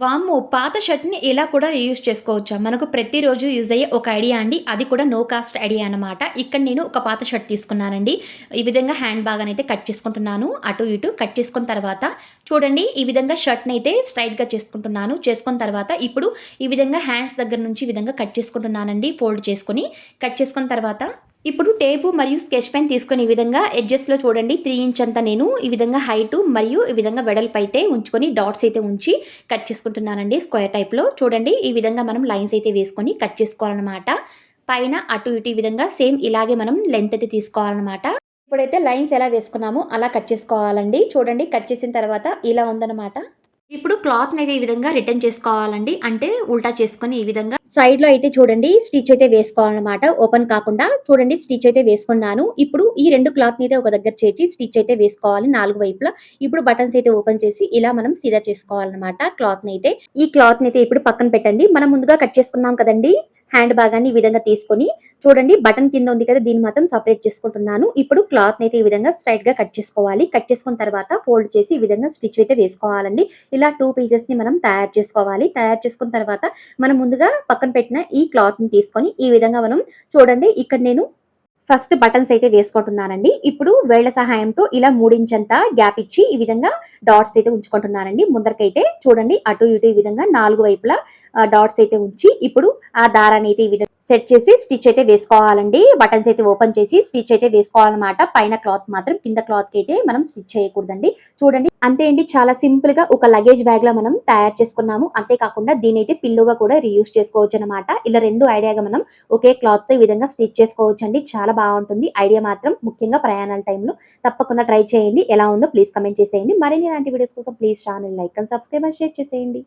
వాము పాత షర్ట్‌ని ఇలా కూడా రీయూజ్ చేసుకోవచ్చా? మనకు ప్రతిరోజు యూజ్ అయ్యే ఒక ఐడియా అండి. అది కూడా నో కాస్ట్ ఐడియా అనమాట. ఇక్కడ నేను ఒక పాత షర్ట్ తీసుకున్నానండి. ఈ విధంగా హ్యాండ్ భాగానైతే కట్ చేసుకుంటున్నాను. అటు ఇటు కట్ చేసుకున్న తర్వాత చూడండి ఈ విధంగా షర్ట్ని అయితే స్ట్రైట్గా చేసుకుంటున్నాను. చేసుకున్న తర్వాత ఇప్పుడు ఈ విధంగా హ్యాండ్స్ దగ్గర నుంచి ఈ విధంగా కట్ చేసుకుంటున్నానండి. ఫోల్డ్ చేసుకొని కట్ చేసుకున్న తర్వాత ఇప్పుడు టేపు మరియు స్కెచ్ పెన్ తీసుకొని ఈ విధంగా ఎడ్జెస్‌లో చూడండి త్రీ ఇంచ్ అంతా నేను ఈ విధంగా హైటు మరియు ఈ విధంగా వెడల్పు అయితే ఉంచుకొని డాట్స్ అయితే ఉంచి కట్ చేసుకుంటున్నానండి స్క్వేర్ టైప్‌లో. చూడండి ఈ విధంగా మనం లైన్స్ అయితే వేసుకొని కట్ చేసుకోవాలన్నమాట పైన అటు ఇటు ఈ విధంగా సేమ్ ఇలాగే మనం లెంత్ అయితే తీసుకోవాలన్నమాట ఇప్పుడైతే లైన్స్ ఎలా వేసుకున్నామో అలా కట్ చేసుకోవాలండి. చూడండి కట్ చేసిన తర్వాత ఇలా ఉందన్నమాట ఇప్పుడు క్లాత్‌నైతే ఈ విధంగా రిటర్న్ చేసుకోవాలండి. అంటే ఉల్టా చేసుకొని ఈ విధంగా సైడ్లో అయితే చూడండి స్టిచ్ అయితే వేసుకోవాలన్నమాట ఓపెన్ కాకుండా చూడండి స్టిచ్ అయితే వేసుకున్నాను. ఇప్పుడు ఈ రెండు క్లాత్ అయితే ఒక దగ్గర చేర్చి స్టిచ్ అయితే వేసుకోవాలి నాలుగు వైపులా. ఇప్పుడు బటన్స్ అయితే ఓపెన్ చేసి ఇలా మనం సీదా చేసుకోవాలనమాట అయితే ఈ క్లాత్ అయితే ఇప్పుడు పక్కన పెట్టండి. మనం ముందుగా కట్ చేసుకున్నాం కదండి హ్యాండ్ భాగాన్ని ఈ విధంగా తీసుకొని చూడండి బటన్ కింద ఉంది కదా! దీన్ని మాత్రం సపరేట్ చేసుకుంటున్నాను. ఇప్పుడు క్లాత్ అయితే ఈ విధంగా స్ట్రెయిట్‌గా కట్ చేసుకోవాలి. కట్ చేసుకున్న తర్వాత ఫోల్డ్ చేసి ఈ విధంగా స్టిచ్ అయితే వేసుకోవాలండి. ఇలా 2 పీసెస్‌ని మనం తయారు చేసుకోవాలి. తయారు చేసుకున్న తర్వాత మనం ముందుగా పక్కన పెట్టిన ఈ క్లాత్‌ని తీసుకొని ఈ విధంగా మనం చూడండి ఇక్కడ నేను ఫస్ట్ బటన్స్ అయితే వేసుకుంటున్నానండి. ఇప్పుడు వేళ్ళ సహాయంతో ఇలా 3 గ్యాప్ ఇచ్చి ఈ విధంగా డాట్స్ అయితే ఉంచుకుంటున్నానండి. ముందరకైతే చూడండి అటు ఇటు ఈ విధంగా నాలుగు వైపులా డాట్స్ అయితే ఉంచి ఇప్పుడు ఆ దారాన్ని అయితే ఈ విధంగా సెట్ చేసి స్టిచ్ అయితే వేసుకోవాలండి. బటన్స్ అయితే ఓపెన్ చేసి స్టిచ్ అయితే వేసుకోవాలన్నమాట. పైన క్లాత్ మాత్రం కింద క్లాత్‌కి అయితే మనం స్టిచ్ చేయకూడదండి. చూడండి అంతే అండి చాలా సింపుల్‌గా ఒక లగేజ్ బ్యాగ్‌లా మనం తయారు చేసుకున్నాము. అంతే కాకుండా అయితే పిల్లుగా కూడా రియూజ్ చేసుకోవచ్చు అనమాట ఇలా రెండు ఐడియాగా మనం ఒకే క్లాత్‌తో ఈ విధంగా స్టిచ్ చేసుకోవచ్చు అండి చాలా బాగుంటుంది ఐడియా మాత్రం ముఖ్యంగా ప్రయాణాల టైంలో తప్పకుండా ట్రై చేయండి. ఎలా ఉందో ప్లీజ్ కమెంట్ చేసేయండి. మరిన్ని ఇలాంటి వీడియోస్ కోసం please channel like and subscribe and share చేసేయండి.